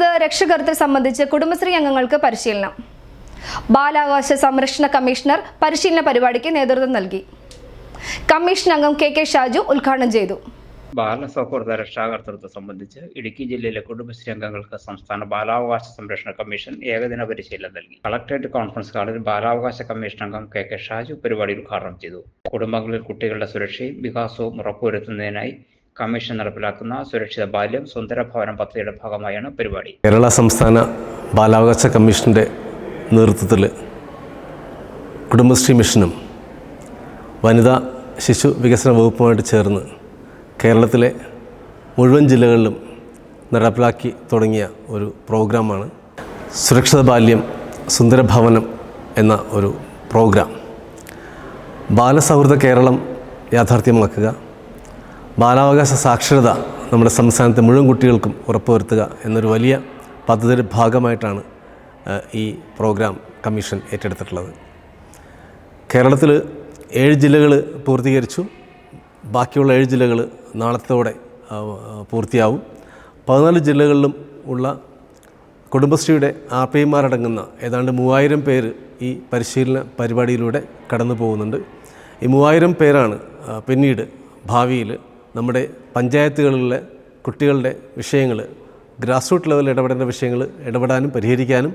സൗഹൃദ രക്ഷകർത്തൃ സംബന്ധിച്ച് കുടുംബശ്രീ അംഗങ്ങൾക്ക് പരിശീലനം. ബാലാവകാശ സംരക്ഷണ കമ്മീഷണർ പരിശീലന പരിപാടിക്ക് നേതൃത്വം നൽകി. കമ്മീഷൻ അംഗം കെ കെ ഷാജു ഉദ്ഘാടനം ചെയ്തു. ബാലസൗഹൃദ രക്ഷാകർത്തൃത്വം സംബന്ധിച്ച് ഇടുക്കി ജില്ലയിലെ കുടുംബശ്രീ അംഗങ്ങൾക്ക് സംസ്ഥാന ബാലാവകാശ സംരക്ഷണ കമ്മീഷൻ ഏകദിന പരിശീലനം നൽകി. കളക്ടറേറ്റ് കോൺഫറൻസ് ഹാളിൽ ബാലാവകാശ കമ്മീഷൻ അംഗം കെ കെ ഷാജു പരിപാടി ഉദ്ഘാടനം ചെയ്തു. കുടുംബങ്ങളിൽ കുട്ടികളുടെ സുരക്ഷയും വികാസവും ഉറപ്പുവരുത്തുന്നതിനായി കമ്മീഷൻ നടപ്പിലാക്കുന്ന സുരക്ഷിത ബാല്യം സുന്ദര ഭവനം പദ്ധതിയുടെ ഭാഗമായാണ് പരിപാടി. കേരള സംസ്ഥാന ബാലാവകാശ കമ്മീഷന്റെ നേതൃത്വത്തിൽ കുടുംബശ്രീ മിഷനും വനിതാ ശിശു വികസന വകുപ്പുമായിട്ട് ചേർന്ന് കേരളത്തിലെ മുഴുവൻ ജില്ലകളിലും നടപ്പിലാക്കി തുടങ്ങിയ ഒരു പ്രോഗ്രാമാണ് സുരക്ഷിത ബാല്യം സുന്ദര ഭവനം എന്ന ഒരു പ്രോഗ്രാം. ബാലസൗഹൃദ കേരളം യാഥാർത്ഥ്യമാക്കുക ബാലാവകാശ സാക്ഷരത നമ്മുടെ സംസ്ഥാനത്തെ മുഴുവൻ കുട്ടികൾക്കും ഉറപ്പുവരുത്തുക എന്നൊരു വലിയ പദ്ധതിയുടെ ഭാഗമായിട്ടാണ് ഈ പ്രോഗ്രാം കമ്മീഷൻ ഏറ്റെടുത്തിട്ടുള്ളത്. കേരളത്തിൽ ഏഴ് ജില്ലകൾ പൂർത്തീകരിച്ചു. ബാക്കിയുള്ള ഏഴ് ജില്ലകൾ നാളത്തോടെ പൂർത്തിയാവും. പതിനാല് ജില്ലകളിലും ഉള്ള കുടുംബശ്രീയുടെ ആർ പി ഐമാരടങ്ങുന്ന ഏതാണ്ട് മൂവായിരം പേര് ഈ പരിശീലന പരിപാടിയിലൂടെ കടന്നു പോകുന്നുണ്ട് ഈ മൂവായിരം പേരാണ് പിന്നീട് ഭാവിയിൽ നമ്മുടെ പഞ്ചായത്തുകളിലെ കുട്ടികളുടെ വിഷയങ്ങൾ ഗ്രാസ് റൂട്ട് ലെവലിൽ ഇടപെടേണ്ട വിഷയങ്ങൾ ഇടപെടാനും പരിഹരിക്കാനും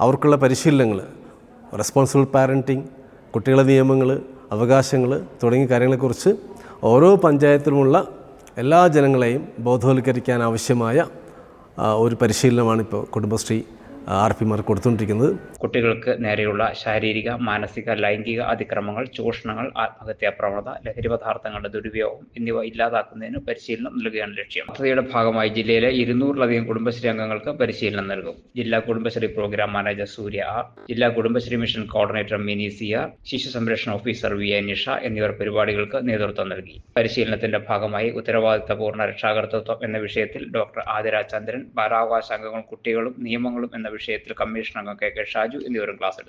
അവർക്കുള്ള പരിശീലനങ്ങൾ റെസ്പോൺസിബിൾ പാരന്റിങ് കുട്ടികളുടെ നിയമങ്ങൾ അവകാശങ്ങൾ തുടങ്ങിയ കാര്യങ്ങളെക്കുറിച്ച് ഓരോ പഞ്ചായത്തിലുമുള്ള എല്ലാ ജനങ്ങളെയും ബോധവൽക്കരിക്കാൻ ആവശ്യമായ ഒരു പരിശീലനമാണ് ഇപ്പോൾ കുടുംബശ്രീ ആർ പിമാർ കൊടുത്തുകൊണ്ടിരിക്കുന്നത്. കുട്ടികൾക്ക് നേരെയുള്ള ശാരീരിക മാനസിക ലൈംഗിക അതിക്രമങ്ങൾ ചൂഷണങ്ങൾ ആത്മഹത്യാ പ്രവണത ലഹരി പദാർത്ഥങ്ങളുടെ ദുരുപയോഗം എന്നിവ ഇല്ലാതാക്കുന്നതിന് പരിശീലനം നൽകുകയാണ് ലക്ഷ്യം. പദ്ധതിയുടെ ഭാഗമായി ജില്ലയിലെ ഇരുന്നൂറിലധികം കുടുംബശ്രീ അംഗങ്ങൾക്ക് പരിശീലനം നൽകും. ജില്ലാ Kudumbashree program manager Surya R ജില്ലാ Kudumbashree mission coordinator Mini C R ശിശു സംരക്ഷണ ഓഫീസർ വി എ നിഷ എന്നിവർ പരിപാടികൾക്ക് നേതൃത്വം നൽകി. പരിശീലനത്തിന്റെ ഭാഗമായി ഉത്തരവാദിത്തപൂർണ രക്ഷാകർതൃത്വം എന്ന വിഷയത്തിൽ ഡോക്ടർ ആതിര ചന്ദ്രൻ ബാലാവകാശ അംഗങ്ങളും കുട്ടികളും നിയമങ്ങളും എന്ന വിഷയത്തിൽ കമ്മീഷൻ അംഗം കെ കെ ഷാജു എന്നിവരും ക്ലാസ് എടുത്തു.